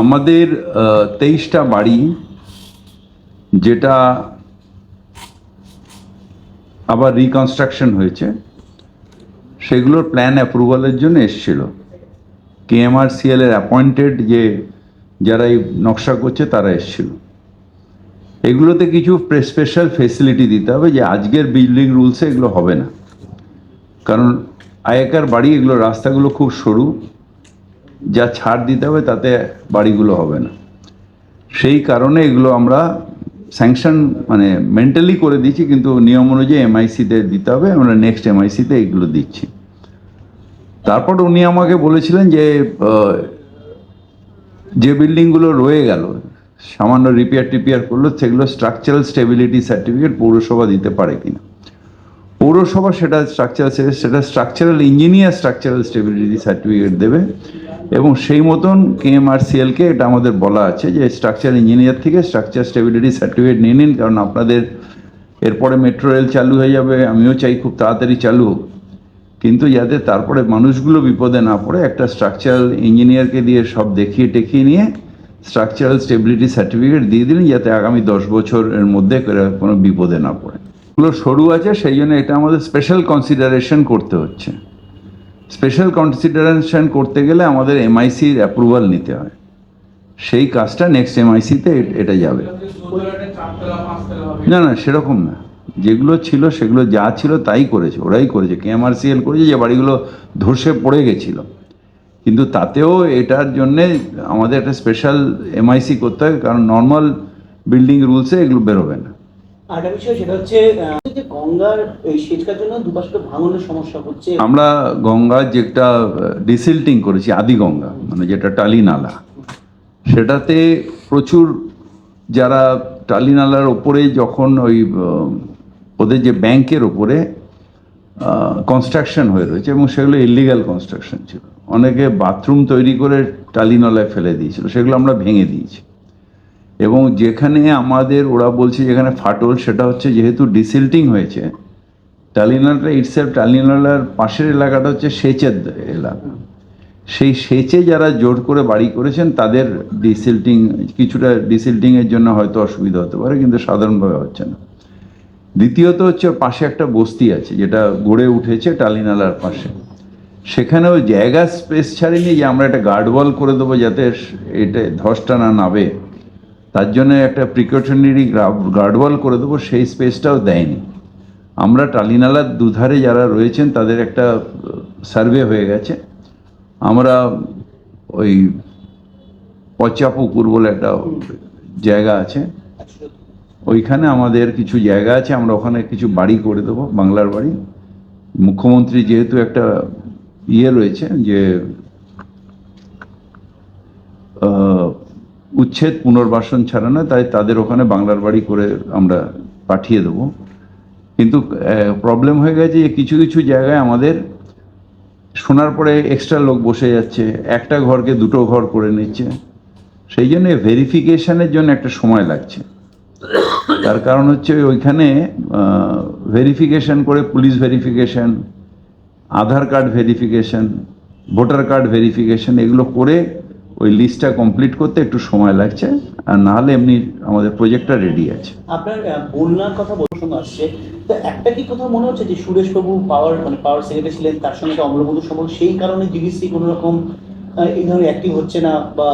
আমাদের তেইশটা বাড়ি যেটা আবার রিকনস্ট্রাকশন হয়েছে, সেগুলোর প্ল্যান অ্যাপ্রুভালের জন্য এসছিল। কেএমআরসিএল এর অ্যাপয়েন্টেড যে, যারা এই নকশা করছে তারা এসছিল। এগুলোতে কিছু স্পেশাল ফেসিলিটি দিতে হবে যে আজকের বিল্ডিং রুলসে এগুলো হবে না। কারণ আয়কার বাড়ি, এগুলো রাস্তাগুলো খুব সরু। যা ছাড় দিতে হবে তাতে বাড়িগুলো হবে না। সেই কারণে এগুলো আমরা স্যাংশন মানে মেন্টালি করে দিচ্ছি, কিন্তু নিয়ম অনুযায়ী এমআইসিতে দিতে হবে। আমরা নেক্সট এমআইসিতে এগুলো দিচ্ছি। তারপর উনি আমাকে বলেছিলেন যে যে বিল্ডিংগুলো রয়ে গেল, সামান্য রিপেয়ার টিপিয়ার করল, সেগুলো স্ট্রাকচারাল স্টেবিলিটি সার্টিফিকেট পৌরসভা দিতে পারে কিনা। পৌরসভা সেটা স্ট্রাকচারাল সেটা structural engineer structural stability certificate দেবে। এবং সেই মতন কেএমআরসিএলকে এটা আমাদের বলা আছে যে স্ট্রাকচার ইঞ্জিনিয়ার থেকে স্ট্রাকচার স্টেবিলিটি সার্টিফিকেট নিয়ে নিন, কারণ আপনাদের এরপরে মেট্রো রেল চালু হয়ে যাবে, আমিও চাই খুব তাড়াতাড়ি চালু হোক। কিন্তু যাতে তারপরে মানুষগুলো বিপদে না পড়ে, একটা স্ট্রাকচারাল ইঞ্জিনিয়ারকে দিয়ে সব দেখিয়ে টেকিয়ে নিয়ে স্ট্রাকচারাল স্টেবিলিটি সার্টিফিকেট দিয়ে দিলেন, যাতে আগামী দশ বছরের মধ্যে কোনো বিপদে না পড়ে। এগুলো সরু আছে, সেই জন্য এটা আমাদের স্পেশাল কনসিডারেশন করতে হচ্ছে। স্পেশাল কনসিডারেশন করতে গেলে আমাদের এমআইসির অ্যাপ্রুভাল নিতে হয়। সেই কাজটা নেক্সট এমআইসিতে এটা যাবে। না না, সেরকম না। যেগুলো ছিল, সেগুলো যা ছিল তাই করেছে, ওরাই করেছে। কেএমআরসিএল করেছে যে বাড়িগুলো ধসে পড়ে গেছিল। কিন্তু তাতেও এটার জন্যে আমাদের একটা স্পেশাল এমআইসি করতে হয়, কারণ নর্মাল বিল্ডিং রুলসে এগুলো বেরোবে না। আর একটা বিষয় সেটা হচ্ছে যে গঙ্গার সেচকার জন্য দুপাশে ভাঙনের সমস্যা হচ্ছে। আমরা গঙ্গার যেটা ডিসিল্টিং করেছি, আদি গঙ্গা মানে যেটা টালি নালা সেটাতে প্রচুর যারা টালি নালার ওপরে যখন ওই ওদের যে ব্যাংকের ওপরে কনস্ট্রাকশন হয়ে রয়েছে এবং সেগুলো ইলিগাল কনস্ট্রাকশন ছিল। অনেকে বাথরুম তৈরি করে টালি নালায় ফেলে দিয়েছিল, সেগুলো আমরা ভেঙে দিয়েছি। এবং যেখানে আমাদের, ওরা বলছে যেখানে ফাটল, সেটা হচ্ছে যেহেতু ডিসিল্টিং হয়েছে, টালিনালাটা ইটসেলফ টালিনালার পাশের এলাকাটা হচ্ছে সেচের এলাকা। সেই সেচে যারা জোর করে বাড়ি করেছেন, তাদের ডিসিল্টিং কিছুটা ডিসিল্টিংয়ের জন্য হয়তো অসুবিধা হতে পারে, কিন্তু সাধারণভাবে হচ্ছে না। দ্বিতীয়ত হচ্ছে পাশে একটা বস্তি আছে, যেটা গড়ে উঠেছে টালিনালার পাশে। সেখানেও জায়গা স্পেস ছাড়েনি যে আমরা একটা গার্ডওয়াল করে দেবো যাতে এটা ধসটা না নাবে। তার জন্য একটা প্রিকশনারি গার্ডওয়াল করে দেবো, সেই স্পেসটাও দেয়নি। আমরা টালিনালার দুধারে যারা রয়েছেন, তাদের একটা সার্ভে হয়ে গেছে। আমরা ওই পচা পুকুর বলে একটা জায়গা আছে। ওইখানে আমাদের কিছু জায়গা আছে, আমরা ওখানে কিছু বাড়ি করে দেবো, বাংলার বাড়ি। মুখ্যমন্ত্রী যেহেতু একটা ইয়ে রয়েছে যে উচ্ছেদ পুনর্বাসন ছাড়া না তাই তাদের ওখানে বাংলার বাড়ি করে আমরা পাঠিয়ে দেবো। কিন্তু প্রবলেম হয়ে গেছে যে কিছু কিছু জায়গায় আমাদের শোনার পরে এক্সট্রা লোক বসে যাচ্ছে, একটা ঘরকে দুটো ঘর করে নিচ্ছে। সেই জন্য ভেরিফিকেশনের জন্য একটা সময় লাগছে। তার কারণ হচ্ছে ওইখানে ভেরিফিকেশন করে police verification Aadhaar card verification voter card verification এগুলো করে ওই লিস্টটা কমপ্লিট করতে একটু সময় লাগছে আর না হলে এমনি আমাদের প্রজেক্টটা রেডি আছে। আপনার বন্যার কথা প্রসঙ্গ আসছে তো একটা কি কথা মনে হচ্ছে যে সুরেশ বাবু পাওয়ার মানে পাওয়ার সেক্রেটারি ছিলেন তার সঙ্গে অম্লবন্ধু সম্পর্ক সেই কারণে জিডিসি কোনো রকম এই ধরনের অ্যাক্টিভ হচ্ছে না বা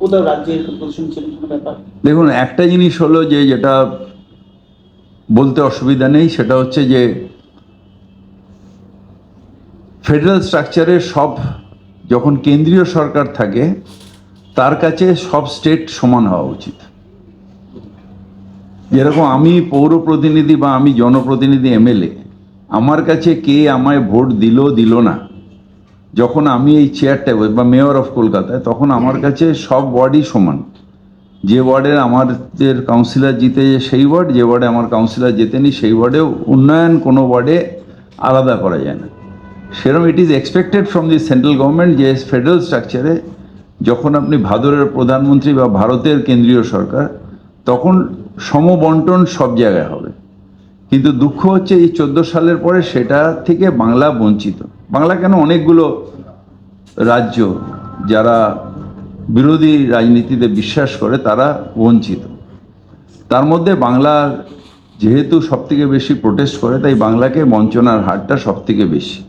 কোথাও রাজ্যের পজিশন ছিল কোনো ব্যাপার? দেখুন একটা জিনিস হলো যে যেটা বলতে অসুবিধা নেই সেটা হচ্ছে যে ফেডারেল স্ট্রাকচারে সব যখন কেন্দ্রীয় সরকার থাকে তার কাছে সব স্টেট সমান হওয়া উচিত। যেরকম আমি পৌর প্রতিনিধি বা আমি জনপ্রতিনিধি এমএলএ, আমার কাছে কে আমায় ভোট দিল দিল না। যখন আমি এই চেয়ারটা বা মেয়র অফ কলকাতায়, তখন আমার কাছে সব ওয়ার্ডই সমান। যে ওয়ার্ডের আমাদের কাউন্সিলর জিতে সেই ওয়ার্ড যে ওয়ার্ডে আমার কাউন্সিলর জেতেনি সেই ওয়ার্ডেও উন্নয়ন কোনো ওয়ার্ডে আলাদা করা যায় না। সেরকম it is expected from the central government যে ফেডারেল স্ট্রাকচারে যখন আপনি ভাদরের প্রধানমন্ত্রী বা ভারতের কেন্দ্রীয় সরকার, তখন সমবন্টন সব জায়গায় হবে। কিন্তু দুঃখ হচ্ছে এই চোদ্দ সালের পরে সেটা থেকে বাংলা বঞ্চিত। বাংলা কেন অনেকগুলো রাজ্য যারা বিরোধী রাজনীতিতে বিশ্বাস করে, তারা বঞ্চিত। তার মধ্যে বাংলার যেহেতু সবথেকে বেশি প্রোটেস্ট করে, তাই বাংলাকে বঞ্চনার হারটা সবথেকে বেশি।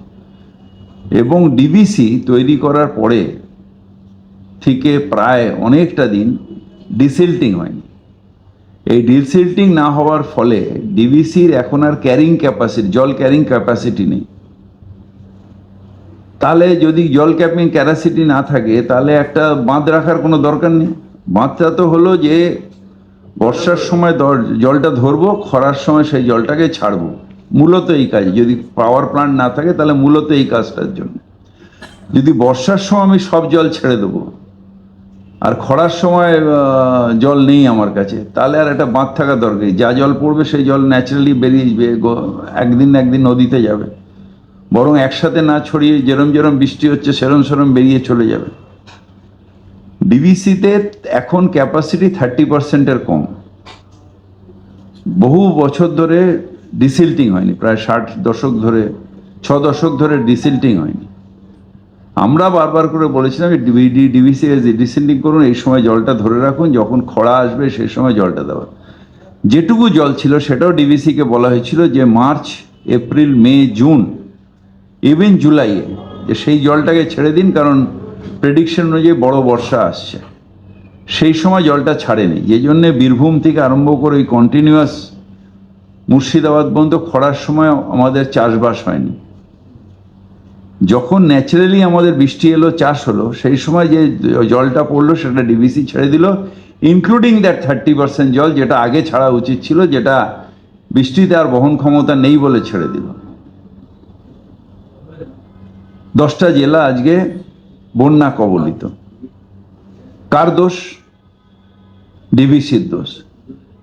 এবং ডিবিসি তৈরি করার পরে থেকে প্রায় অনেকটা দিন ডিসিল্টিং হয়নি। এই ডিসিল্টিং না হওয়ার ফলে ডিবিসির এখন আর ক্যারিং ক্যাপাসিটি, জল ক্যারিং ক্যাপাসিটি নেই। তাহলে যদি জল ক্যাপিং ক্যাপাসিটি না থাকে, তাহলে একটা বাঁধ রাখার কোনো দরকার নেই। বাঁধটা তো হলো যে বর্ষার সময় জলটা ধরবো, খরার সময় সেই জলটাকে ছাড়বো। মূলত এই কাজ, যদি পাওয়ার প্ল্যান্ট না থাকে, তাহলে মূলত এই কাজটার জন্য। যদি বর্ষার সময় আমি সব জল ছেড়ে দেবো আর খরার সময় জল নেই আমার কাছে। তাহলে আর একটা বাঁধ থাকা দরকার যা জল পড়বে, সেই জল ন্যাচারালি বেরিয়ে যাবে একদিন একদিন নদীতে যাবে। বরং একসাথে না ছড়িয়ে যেরম যেরম বৃষ্টি হচ্ছে, সেরম সেরম বেরিয়ে চলে যাবে। ডিবিসিতে এখন ক্যাপাসিটি থার্টি পার্সেন্টের কম। বহু বছর ধরে ডিসিল্টিং হয়নি। প্রায় ষাট দশক ধরে, ছ দশক ধরে ডিসিল্টিং হয়নি। আমরা বারবার করে বলেছিলাম যে ডিবিডি ডিবিসি ডিসেন্ডিং করুন, এই সময় জলটা ধরে রাখুন, যখন খরা আসবে সেই সময় জলটা দেওয়া যেটুকু জল ছিল সেটাও ডিভিসিকে বলা হয়েছিল যে March, April, May, June, even জুলাইয়ে যে সেই জলটাকে ছেড়ে দিন, কারণ প্রেডিকশন অনুযায়ী বড় বর্ষা আসছে। সেই সময় জলটা ছাড়েনি। যে জন্যে বীরভূম থেকে আরম্ভ করে ওই কন্টিনিউয়াস মুর্শিদাবাদ পর্যন্ত খরার সময় আমাদের চাষবাস হয়নি। যখন ন্যাচারালি আমাদের বৃষ্টি এলো, চাষ হলো, সেই সময় যে জলটা পড়ল, সেটা ডিবিসি ছেড়ে দিল ইনক্লুডিং দ্যাট থার্টি পার্সেন্ট জল যেটা আগে ছাড়া উচিত ছিল, যেটা বৃষ্টিতে আর বহন ক্ষমতা নেই বলে ছেড়ে দিল। দশটা জেলা আজকে বন্যা কবলিত। কার দোষ? ডিবিসির দোষ।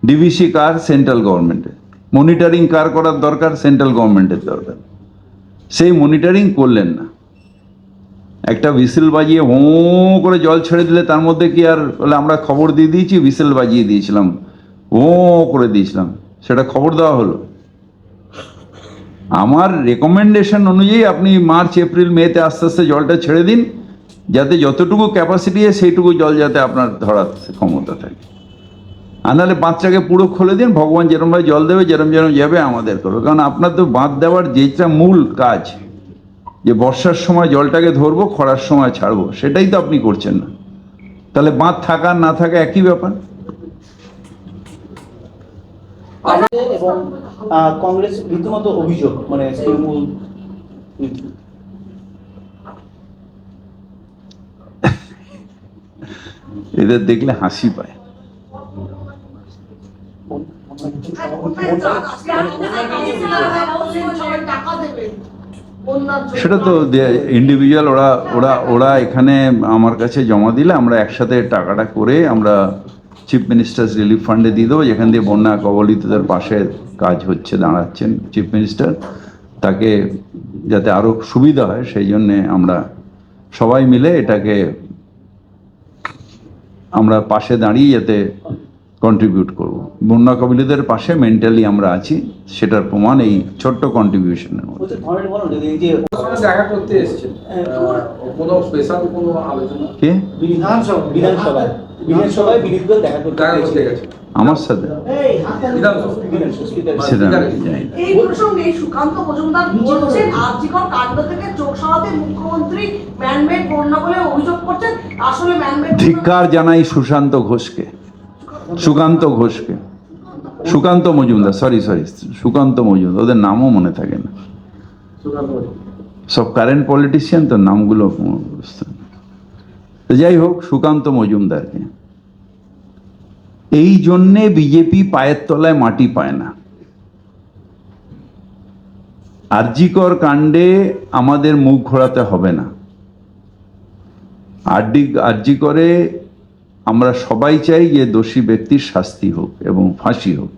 ডিবিসি কার? সেন্ট্রাল গভর্নমেন্টের মনিটরিং কার করার দরকার? সেন্ট্রাল গভর্নমেন্টের দরকার। সেই মনিটরিং করলেন না। একটা হুইসেল বাজিয়ে হো করে জল ছেড়ে দিলে তার মধ্যে কি আর বলে আমরা খবর দিয়ে দিয়েছি হুইসেল বাজিয়ে দিয়েছিলাম। ও করে দিয়েছিলাম। সেটা খবর দেওয়া হলো। আমার রেকমেন্ডেশন অনুযায়ী আপনি মার্চ, এপ্রিল, মেতে আস্তে আস্তে জলটা ছেড়ে দিন, যাতে যতটুকু ক্যাপাসিটি সেইটুকু জল যাতে আপনার ধরার ক্ষমতা থাকে। আর নাহলে বাঁধটাকে পুরো খুলে দিন ভগবান যেরমভাবে জল দেবে যেরম যেরম যাবে আমাদের করবে। কারণ আপনার তো বাঁধ দেওয়ার যেটা মূল কাজ যে বর্ষার সময় জলটাকে ধরবো খরার সময় ছাড়বো সেটাই তো আপনি করছেন না। তাহলে বাঁধ থাকা না থাকা একই ব্যাপার? এবং কংগ্রেস রীতিমতো অভিযোগ মানে তৃণমূল এদের দেখলে হাসি পায়। সেটা তো ইন্ডিভিজুয়াল ওরা ওরা ওরা এখানে আমার কাছে জমা দিলে আমরা একসাথে টাকাটা করে আমরা চিফ মিনিস্টার্স রিলিফ ফান্ডে দিয়ে দেবো। যেখান দিয়ে বন্যা কবলিতদের পাশে কাজ হচ্ছে, দাঁড়াচ্ছেন চিফ মিনিস্টার তাকে যাতে আরও সুবিধা হয়, সেই জন্যে আমরা সবাই মিলে এটাকে আমরা পাশে দাঁড়িয়ে যাতে কন্ট্রিবিউট করব। বন্যা কবলিতদের পাশে মেন্টালি আমরা আছি সেটার প্রমাণ এই ছোট্ট কন্ট্রিবিউশনের মধ্যে। বলছে ধরেন বলো যদি এই যে সঙ্গে দেখা করতে এসেছেন কোনো স্পেশাল কোনো আলোচনা? কে? বিধানসভা বিধানসভায় বিধানসভায় বিনীত গোয়েল দেখা করতে দেখা করতে গেছে। গেছে। আমার সাথে? বিধানসভা। বিধানসভা সেটা ঠিক আমি আছে। জানি না। এই প্রসঙ্গে সুকান্ত মজুমদার বলছেন আর্যিকর কাণ্ড থেকে চোখ সরাতে মুখ্যমন্ত্রী ম্যানমেড বন্যা বলে অভিযোগ করছেন। আসলে ম্যানমেড ধিক্কার জানাই সুশান্ত ঘোষকে। সুকান্ত ঘোষকে। সুকান্ত মজুমদার সরি সরি সুকান্ত মজুমদার ওদের নামও মনে থাকে না। সব কারেন্ট পলিটিশিয়ান তো নামগুলো তো যাই হোক সুকান্ত মজুমদারকে। এই জন্যে বিজেপি পায়ের তলায় মাটি পায় না। আরজিকর কাণ্ডে আমাদের মুখ ঘোরাতে হবে না। আরডি আরজি করে আমরা সবাই চাই যে দোষী ব্যক্তির শাস্তি হোক এবং ফাঁসি হোক।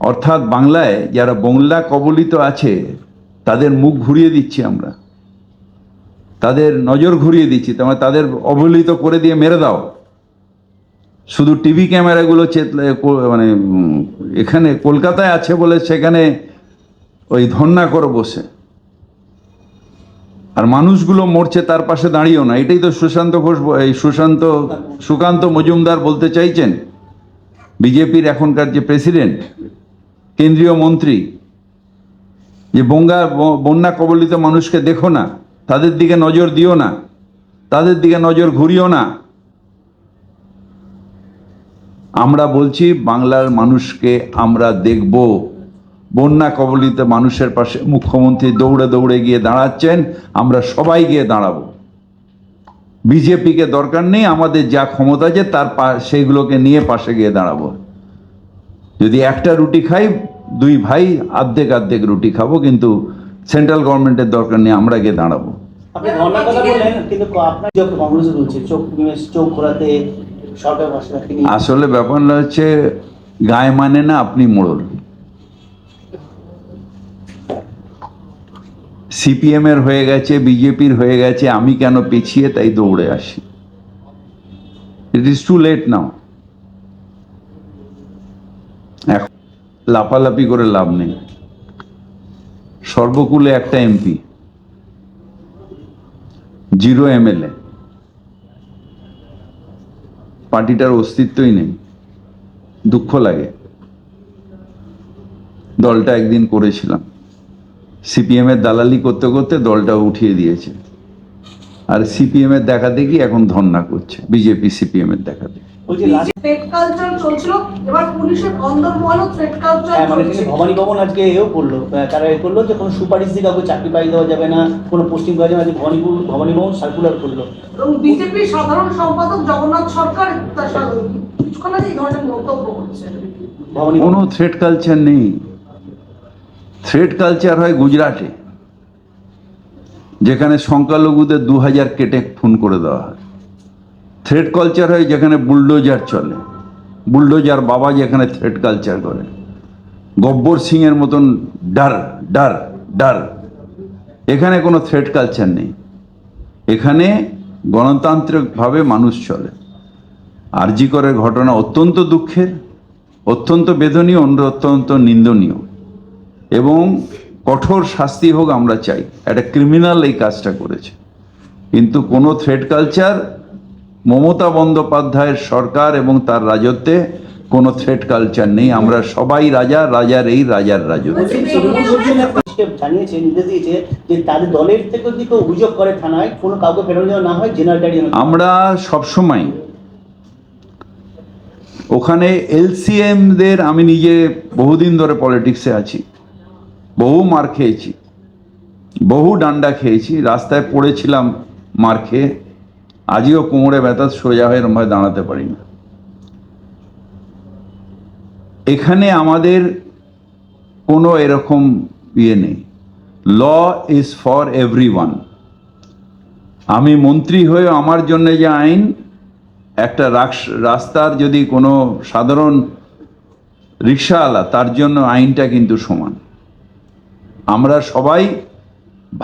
অর্থাৎ বাংলায় যারা বংলা কবলিত আছে, তাদের মুখ ঘুরিয়ে দিচ্ছি আমরা। তাদের নজর ঘুরিয়ে দিচ্ছি। তোমার তাদের অবহেলিত করে দিয়ে মেরে দাও। শুধু টিভি ক্যামেরাগুলো চেতলে মানে এখানে কলকাতায় আছে বলে সেখানে ওই ধন্না করে বসে। আর মানুষগুলো মরছে তার পাশে দাঁড়িয়েও না। এটাই তো সুশান্ত ঘোষ এই সুশান্ত, সুকান্ত মজুমদার বলতে চাইছেন। বিজেপির এখনকার যে প্রেসিডেন্ট, কেন্দ্রীয় মন্ত্রী, যে বঙ্গা বন্যা কবলিত মানুষকে দেখো না, তাদের দিকে নজর দিও না, তাদের দিকে নজর ঘুরিও না। আমরা বলছি, বাংলার মানুষকে আমরা দেখব। বন্যা কবলিত মানুষের পাশে মুখ্যমন্ত্রী দৌড়ে দৌড়ে গিয়ে দাঁড়াচ্ছেন আমরা সবাই গিয়ে দাঁড়াবো। বিজেপিকে দরকার নেই আমাদের যা ক্ষমতা আছে তার পা- সেইগুলোকে নিয়ে পাশে গিয়ে দাঁড়াবো। যদি একটা রুটি খাই দুই ভাই আর্ধেক আর্ধেক রুটি খাব কিন্তু সেন্ট্রাল গভর্নমেন্টের দরকার নেই আমরা গিয়ে দাঁড়াবো। আসলে ব্যাপারটা হচ্ছে গায়ে মানে না আপনি মোড়ল। সিপিএম এর হয়ে গেছে, বিজেপির হয়ে গেছে, আমি কেন পিছিয়ে তাই দৌড়ে আসি। It is too late now এখন লাফালাফি করে লাভ নেই। সর্বকুলে একটা এমপি, জিরো এমএলএ। পার্টিটার অস্তিত্বই নেই, দুঃখ লাগে। দলটা একদিন করেছিলাম। সিপিএম এর দালালি করতে করতে দলটা উঠিয়ে দিয়েছে। আর সিপিএম এর দেখা দেখি এখন ধর্ণা করছে বিজেপি সিপিএম এর দেখা। দেখি থ্রেট থ্রেট হ্যাঁ মানে ভবানী ভবন আজকে এও করল তারা এ করল যে কোনো সুপারিশ দিয়ে কাউকে চাকরি পাই দেওয়া যাবে না কোনো পোস্টিং পাওয়া যাবে না আজকে ভবানী ভবন- সার্কুলার করল। এবং বিজেপির সাধারণ সম্পাদক জগন্নাথ সরকার কিছুক্ষণ আগে এই ধরনের মন্তব্য করছে ভবানী কোনো থ্রেড কালচার নেই। থ্রেড কালচার হয় গুজরাটে, যেখানে সংখ্যালঘুদের দু হাজার কেটে খুন করে দেওয়া হয়। থ্রেড কালচার হয় যেখানে বুলডোজার চলে। বুলডোজার বাবা যেখানে থ্রেড কালচার করে। গব্বর সিং এর মতন ডার ডার ডার। এখানে কোনো থ্রেড কালচার নেই। এখানে গণতান্ত্রিকভাবে মানুষ চলে। আরজিকরের ঘটনা অত্যন্ত দুঃখের, অত্যন্ত বেদনীয়, অত্যন্ত নিন্দনীয়। এবং কঠোর শাস্তি হোক আমরা চাই। একটা ক্রিমিনাল এই কাজটা করেছে। কিন্তু কোনো থ্রেড কালচার মমতা বন্দ্যোপাধ্যায়ের সরকার এবং তার রাজত্বে কোনো থ্রেড কালচার নেই। আমরা সবাই রাজা রাজার এই রাজার রাজত্ব। জানিয়েছে নির্দেশ দিয়েছে যে তাদের দলের থেকে যদি কেউ অভিযোগ করে থানায় কোনো কাউকে ফেরানো দেওয়া না হয় জেনারেল আমরা সবসময় ওখানে এলসিএমদের আমি নিজে বহুদিন ধরে পলিটিক্সে আছি বহু মার খেয়েছি, বহু ডান্ডা খেয়েছি, রাস্তায় পড়েছিলাম মার খেয়ে, আজও কোমরে ব্যথা সোজা হয়ে এরমভাবে দাঁড়াতে পারি না এখানে আমাদের কোনো এরকম ইয়ে নেই। ল ইজ ফর এভরি আমি মন্ত্রী হয়ে আমার জন্য যে আইন, একটা রাস্তার যদি কোনো সাধারণ রিক্সাওয়ালা তার জন্য আইনটা কিন্তু সমান। আমরা সবাই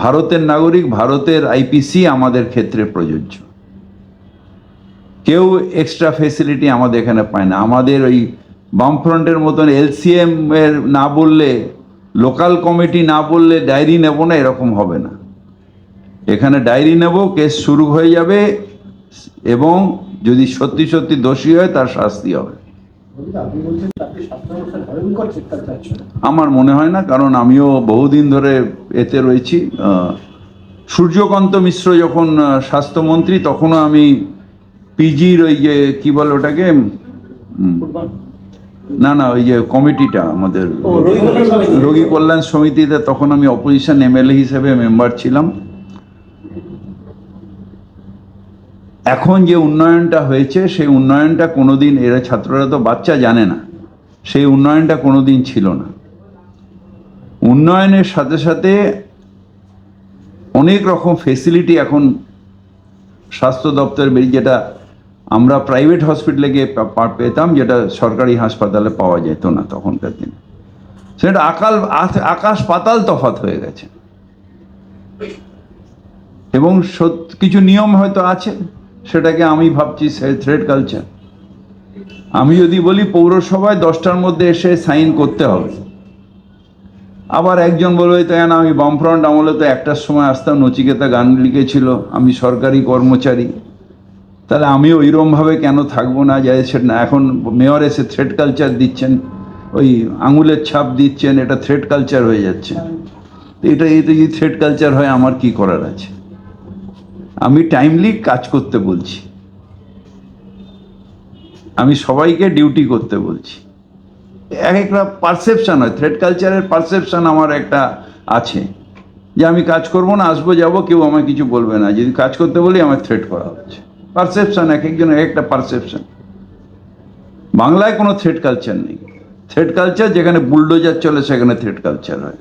ভারতের নাগরিক, ভারতের আইপিসি আমাদের ক্ষেত্রে প্রযোজ্য। কেউ এক্সট্রা ফেসিলিটি আমাদের এখানে পায় না। আমাদের ওই বামফ্রন্টের মতন এলসিএম এর না বললে লোকাল কমিটি না বললে ডায়েরি নেব না, এরকম হবে না। এখানে ডায়েরি নেব কেস শুরু হয়ে যাবে, এবং যদি সত্যি সত্যি দোষী হয়, তার শাস্তি হবে। আমার মনে হয় না কারণ আমিও বহুদিন ধরে এতে রয়েছি। সূর্যকান্ত মিশ্র যখন স্বাস্থ্যমন্ত্রী তখনও আমি পিজির ওই যে কি বলে ওটাকে না না ওই যে কমিটিটা আমাদের। রোগী কল্যাণ সমিতিতে তখন আমি অপোজিশন এমএলএ হিসেবে মেম্বার ছিলাম। এখন যে উন্নয়নটা হয়েছে, সেই উন্নয়নটা কোনোদিন, এরা ছাত্ররা তো বাচ্চা জানে না, সেই উন্নয়নটা কোনোদিন ছিল না। উন্নয়নের সাথে সাথে অনেক রকম ফেসিলিটি এখন স্বাস্থ্য দপ্তর বেরিয়ে, যেটা আমরা প্রাইভেট হসপিটালে গিয়ে পেতাম, যেটা সরকারি হাসপাতালে পাওয়া যেত না তখনকার দিনে। সেটা আকাল আকাশ পাতাল তফাত হয়ে গেছে। এবং সত- কিছু নিয়ম হয়তো আছে সেটাকে আমি ভাবছি থ্রেড কালচার আমি যদি বলি পৌরসভায় দশটার মধ্যে এসে সাইন করতে হবে। আবার একজন বলবে, তাই না, আমি বামফ্রন্ট আমলে তো একটার সময় আসতাম, নচিকেতা গান লিখেছিল আমি সরকারি কর্মচারী। তাহলে আমি ওইরমভাবে কেন থাকব না? যাই সেটা না, এখন মেয়র এসে থ্রেড কালচার দিচ্ছেন, ওই আঙুলের ছাপ দিচ্ছেন, এটা থ্রেড কালচার হয়ে যাচ্ছে। তো এটা এটা যদি থ্রেড কালচার হয়, আমার কি করার আছে? আমি টাইমলি কাজ করতে বলছি। আমি সবাইকে ডিউটি করতে বলছি। এক একটা পারসেপশন হয় থ্রেড কালচারের পারসেপশন আমার একটা আছে। যে আমি কাজ করব না, আসব, যাব, কেউ আমায় কিছু বলবে না। যদি কাজ করতে বলি আমার থ্রেড করা হচ্ছে। পারসেপশন এক একজন, এক একটা পারসেপশন বাংলায় কোনো থ্রেড কালচার নেই। থ্রেড কালচার যেখানে বুলডোজার চলে, সেখানে থ্রেড কালচার হয়।